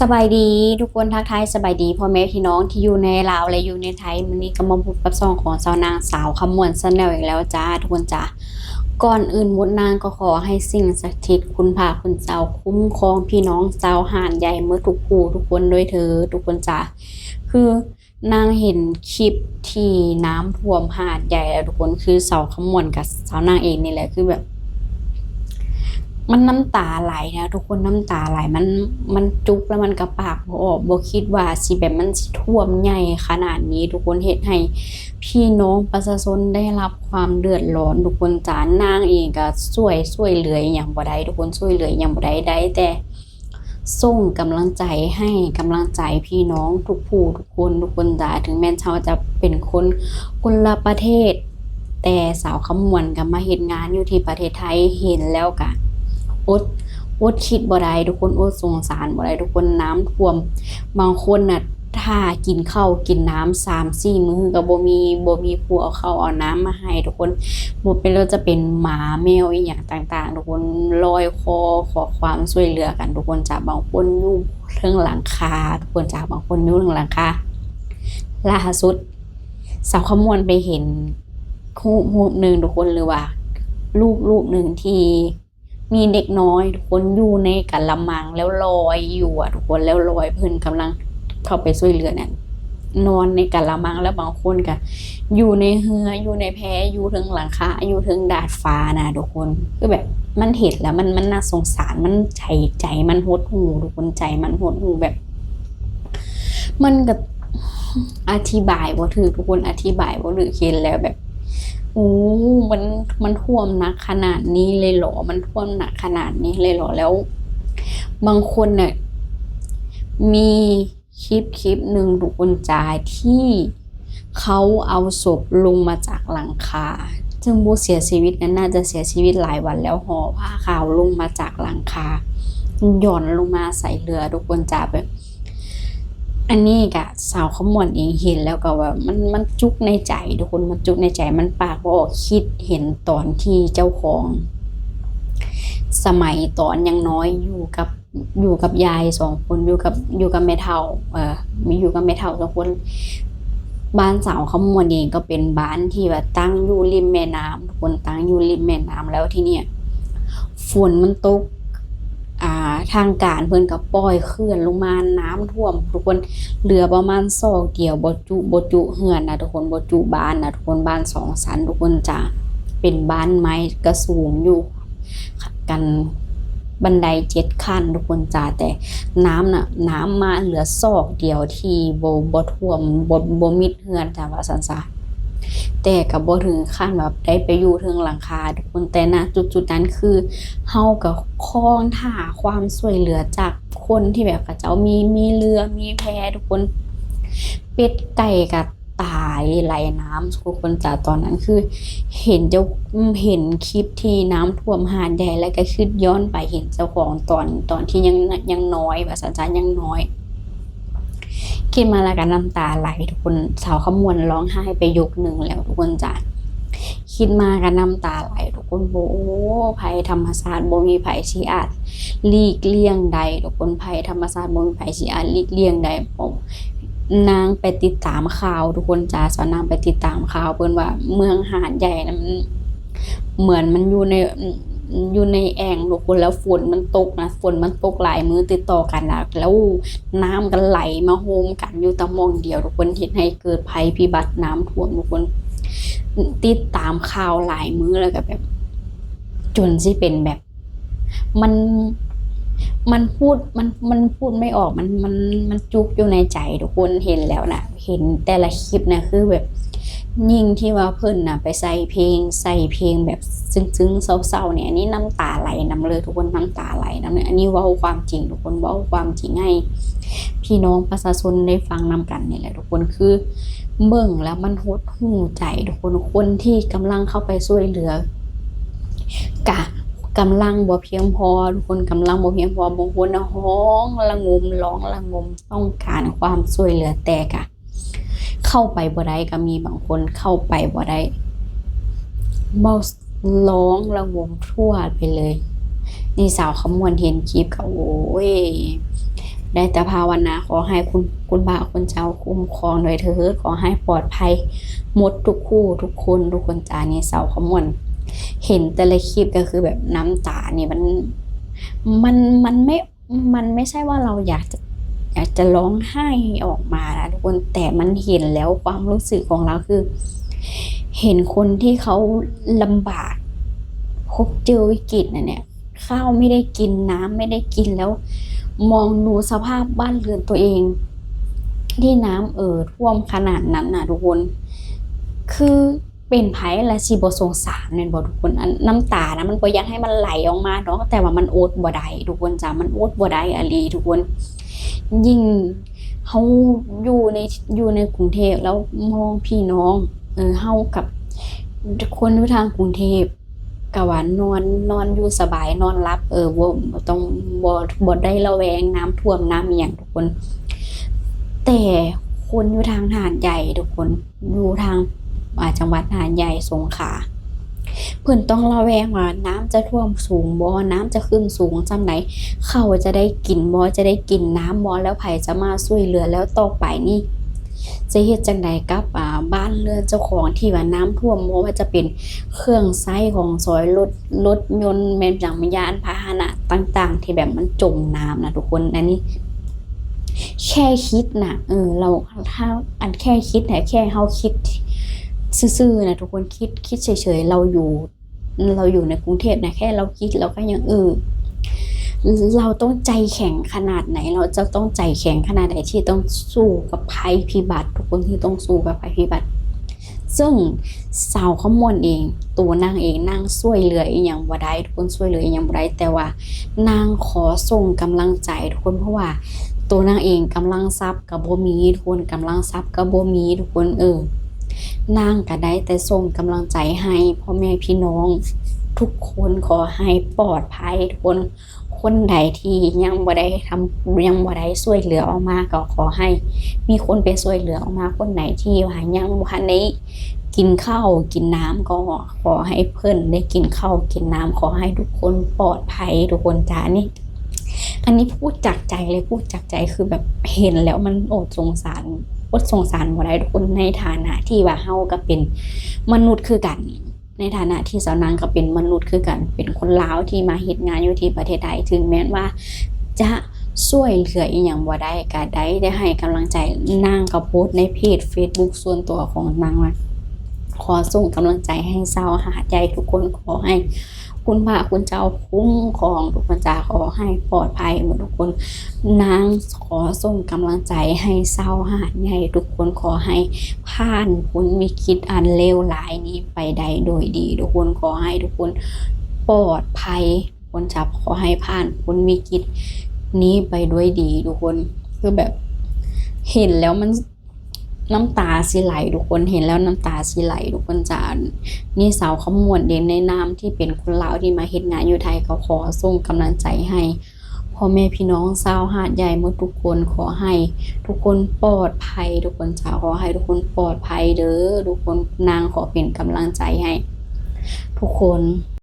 สบายดีทุกคนทักทายสบายดีพ่อแม่พี่น้องที่อยู่ในลาวและอยู่ในไทยวันนี้ก็มาพบกับซองของสาวนางสาวคำมวนซันแนลอีกแล้วจ้าทุกคนจ้าก่อนอื่นมดนางก็ขอให้สิ่งศักดิ์สิทธิ์คุณพาคุณเจ้าคุ้มครองพี่น้องเจ้าหานใหญ่เมื่อทุกผู้ทุกคนด้วยเธอทุกคนจ้าคือนางเห็นคลิปที่น้ำท่วมหาดใหญ่แล้วทุกคนคือสาวคำมวนกับสาวนางเองนี่แหละคือแบบ มันน้ำตาไหลนะทุกคนน้ำตาไหลมันมันจุกแล้วมันกระปากบ่ออกบ่คิดว่าสิแบบมันสิท่วมใหญ่ขนาดนี้ ทุกคนเฮ็ดให้ พี่น้องประชาชนได้รับความเดือดร้อน ทุกคนจานนางเองก็ช่วยช่วยเหลืออย่างบ่ได้ทุกคนช่วยเหลืออย่างบ่ได้ได้แต่ส่งกำลังใจให้กำลังใจพี่น้องทุกผู้ทุกคนทุกคนจ้าถึงแม้เขาจะเป็นคนคนละประเทศ แต่สาวขมวนก็มาเฮ็ดงานอยู่ที่ประเทศไทยเห็นแล้วก็ อดอดคิดบ่ได้ทุกคนอดสงสารบ่ได้ทุกคนน้ำท่วม บางคนน่ะถ้ากินข้าวกินน้ำสามสี่มื้อก็บ่มีบ่มีผู้เอาข้าวเอาน้ำมาให้ทุกคนบ่เป็นแล้วจะเป็นหมาแมวอีหยังต่างๆ ทุกคนลอยคอขอความช่วยเหลือกันทุกคนจากบางคนอยู่เทิงหลังคาทุกคนจากบางคนอยู่เทิงหลังคาล่าสุดสาวขมวนไปเห็นรูปรูปหนึ่งทุกคนหรือว่ารูปรูปหนึ่งที่ มีเด็กน้อยทุกคนอยู่ในกะละมังแล้วลอยอยู่อะทุกคนแล้วลอยเพิ่นกำลังเข้าไปช่วยเหลือเนี่ยนอนในกะละมังแล้วบางคนก็อยู่ในเรืออยู่ในแพอยู่ถึงหลังคาอยู่ถึงดาดฟ้านะทุกคนคือแบบมันเห็นแล้วมันมันน่าสงสารมันใจใจมันหดหูทุกคนใจมันหดหูแบบ มันก็อธิบายบ่าถูกทุกคนอธิบายบ่ถูกเห็นแล้วแบบ โอ้มันมันท่วมหนักขนาดนี้เลยเหรอ มันท่วมหนักขนาดนี้เลยเหรอแล้ว บางคนเนี่ยมีคลิปคลิปหนึ่งทุกคนจ่ายที่เขาเอาศพลงมาจากหลังคาซึ่งผู้เสียชีวิตนั้นน่าจะเสียชีวิตหลายวันแล้วห่อผ้าขาวลงมาจากหลังคาหย่อนลงมาใส่เรือทุกคนจ่าแบบ อันนี้กะสาวขมวนเองเห็นแล้วก็ว่ามันมันจุกในใจทุกคนมันจุกในใจมันปากบ่ออกคิดเห็นตอนที่เจ้าของ สมัยตอนยังน้อยอยู่กับอยู่กับยายสองคนอยู่กับอยู่กับแม่เฒ่าเออมีอยู่กับแม่เฒ่าสองคน บ้านสาวขมวนเองก็เป็นบ้านที่แบบตั้งอยู่ริมแม่น้ำทุกคนตั้งอยู่ริมแม่น้ำแล้วที่เนี่ยฝนมันตก ทางการเพิ่นก็ปล่อยเขื่อนลงมาน้ำท่วม ทุกคนเหลือประมาณซอกเดียวบ่จุบ่จุเฮือนนะทุกคนบ่จุบ้านนะทุกคนบ้านสองชั้นทุกคนจะเป็นบ้านไม้ก็สูงอยู่กันบันไดเจ็ดขั้นทุกคนจ้าแต่น้ำน่ะน้ำมาเหลือซอกเดียวที่บ่บ่ท่วมบ่บ่มิดเฮือนจ้าว่าซั่นซะ แต่กับบ่ถึงขั้นแบบได้ไปอยู่เทิงหลังคาทุกคนแต่นะจุดๆนั้นคือเฮากับคล้องท่าความช่วยเหลือจากคนที่แบบเขาเจ้ามีมีเรือมีแพทุกคนเป็ดไก่กับตายไหลน้ำทุกคนจากตอนนั้นคือ เห็นเจ้าเห็นคลิปที่น้ำท่วมหาดใหญ่แล้วก็คิดย้อนไปเห็นเจ้าของตอนตอนที่ยังยังน้อยภาษาจารย์ยังน้อย คิดมาแล้วกันน้ำตาไหลทุกคนสาวขมวนร้องไห้ไปยกหนึ่งแล้วทุกคนจ้ะคิดมากันน้ำตาไหลทุกคนโบโอ้ภัยธรรมศาสตร์บ่มีภัยชีอาจลีกเลี่ยงใดทุกคนภัยธรรมศาสตร์บ่มีภัยชีอาจลีกเลี่ยงใดผมนางไปติดตามข่าวทุกคนจ้าสอนนางไปติดตามข่าวเพิ่นว่าเมืองหาดใหญ่นะมันเหมือนมันอยู่ใน อยู่ในแอ่งทุกคนแล้วฝนมันตกนะฝนมันตกหลายมื้อติดต่อกันนะแล้วน้ำกันไหลมาโฮมกันอยู่ตะมองเดียวทุกคนเฮ็ดให้เกิดภัยพิบัติน้ำท่วมทุกคนติดตามข่าวหลายมื้อแล้วก็แบบ จนสิเป็นแบบ มันมันพูดมันมันพูดไม่ออกมันมันมันจุกอยู่ในใจทุกคนเห็นแล้วนะเห็นแต่ละคลิปนะคือแบบ ยิ่งที่ว่าเพิ่นนะไปใส่เพลงใส่เพลงแบบซึ้งๆเศร้าๆเนี่ยอันนี้น้ำตาไหลน้ำเลยทุกคนน้ำตาไหลน้ำเนี่ยอันนี้เว้าความจริงทุกคนเว้าความจริงให้พี่น้องประชาชนได้ฟังนำกันนี่แหละทุกคนคือเบิ่งแล้วมันหดหูใจทุกคนคนที่กำลังเข้าไปช่วยเหลือกะกำลังบ่เพียงพอทุกคนกำลังบ่เพียงพอบางคนนะห้องละงมร้องละงมต้องการความช่วยเหลือแต่กะ เข้าไปบ่ได้ก็มีบางคนเข้าไปบ่ได้บ่ร้องละงมทั่วไปเลย นี่สาวขมวนเห็นคลิปก็โอ้ยได้แต่ภาวนาขอให้คุณคุณบาคุณเจ้าคุ้มครองโดยเถิดขอให้ปลอดภัยหมดทุกคู่ทุกคนทุกคนจ้านี่สาวขมวนเห็นแต่ละคลิปก็คือแบบน้ำตาเนี่ยมันมันมันไม่มันไม่ใช่ว่าเราอยากจะ อยากจะร้องไห้ออกมานะทุกคนแต่มันเห็นแล้วความรู้สึกของเราคือ เห็นคนที่เขาลำบากพบเจอวิกฤตนะเนี่ยข้าวไม่ได้กินน้ำไม่ได้กินแล้ว มองดูสภาพบ้านเรือนตัวเอง ที่น้ำเอ่อท่วมขนาดนั้นนะทุกคน คือเป็นไผและสิบ่สงสารแม่นบ่ทุกคนน้ำตานะมันบ่อยากให้มันไหลออกมาเนาะแต่ว่ามันอดบ่ได้ทุกคนจ้ะมันอดบ่ได้อะลีทุกคน ยิ่งเฮาอยู่ในอยู่ในกรุงเทพแล้วมองพี่น้องเออเฮากับคนอยู่ทางกรุงเทพก็ว่านอนนอนอยู่สบายนอนหลับ เออบ่ต้องบ่บ่ได้ระแวงน้ำท่วมน้ำอีหยังทุกคน แต่คนอยู่ทางหาดใหญ่ทุกคนอยู่ทางอาจังหวัดหาดใหญ่สงขลา เพิ่นต้องระแวงว่าน้ำจะท่วมสูงบ่น้ำจะขึ้นสูงจำไหนเขาจะได้กินบ่จะได้กินน้ำบ่แล้วไผจะมาช่วยเหลือแล้วต่อไปนี่จะเฮ็ดจังใดกับบ้านเรือนเจ้าของที่ว่าน้ำท่วมบ่ว่าจะเป็นเครื่องใช้ของซอยรถรถยนต์แม่นจังยานพาหนะต่างๆ ที่แบบมันจมน้ำนะทุกคนอันนี้แค่คิดนะเออเราถ้าอันแค่คิดแต่แค่เฮาคิด ซื่อๆนะทุกคนคิดคิดเฉยๆเราอยู่เราอยู่ในกรุงเทพนะแค่เราคิดเราก็ยังเออเราต้องใจแข็งขนาดไหน เราจะต้องใจแข็งขนาดไหนที่ต้องสู้กับภัยพิบัติทุกคนที่ต้องสู้กับภัยพิบัติ ซึ่งสาวขมวนเอง ตัวนางเองนางช่วยเหลืออีหยังบ่ได้ทุกคนช่วยเหลืออีหยังบ่ได้แต่ว่านางขอส่งกำลังใจทุกคนเพราะว่า ตัวนางเองกำลังทรัพย์กับบ่มีทุกคนกำลังทรัพย์กับบ่มีทุกคนเออ นางก็ได้แต่ส่งกำลังใจให้พ่อแม่พี่น้อง ทุกคนขอให้ปลอดภัยทุกคนคนใดที่ยังบ่ได้ทำยังบ่ได้ช่วยเหลือออกมาก็ขอให้ มีคนไปช่วยเหลือออกมาคนไหนที่ว่ายังบ่ทันได้กินข้าวกินน้ำก็ขอให้เพิ่อนได้กินข้าวกินน้ำขอให้ทุกคนปลอดภัยทุกคนจ้านี่อันนี้พูดจากใจเลยพูดจากใจคือแบบเห็นแล้วมันโอดสงสาร อดสงสารบ่ได้ทุกคนในฐานะที่ว่าเฮาก็เป็นมนุษย์คือกัน ในฐานะที่สาวนางก็เป็นมนุษย์คือกัน เป็นคนลาวที่มาเฮ็ดงานอยู่ที่ประเทศไทยถึงแม้ว่าจะช่วยเหลืออีหยังบ่ได้ก็ได้ได้ให้กำลังใจนางก็โพสต์ในเพจ Facebook ส่วนตัวของนางว่าขอส่งกำลังใจให้เศร้าหาใจทุกคนขอให้ คุณพระคุณเจ้าคุ้มครองทุกคนจ้าขอให้ปลอดภัยหมดทุกคนนางขอส่งกำลังใจให้เศร้าหาดใหญ่ทุกคนขอให้ผ่านพ้นวิกฤตอันเลวร้ายนี้ไปได้โดยดี ทุกคนขอให้ทุกคนปลอดภัยคนจับขอให้ผ่านพ้นวิกฤตนี้ไปด้วยดีทุกคนคือแบบเห็นแล้วมัน น้ำตาสิไหลทุกคนเห็นแล้วน้ำตาสิไหลทุกคนจ้านี่สาวขมวดเด่นในนามที่เป็นคนลาวที่มาเฮ็ดงานอยู่ไทยเขาขอส่งกำลังใจให้พ่อแม่พี่น้องชาวหาดใหญ่หมดทุกคนขอให้ทุกคนปลอดภัย ทุกคนจ้าขอให้ทุกคนปลอดภัยเด้อทุกคนนางขอเป็นกำลังใจให้ ทุกคน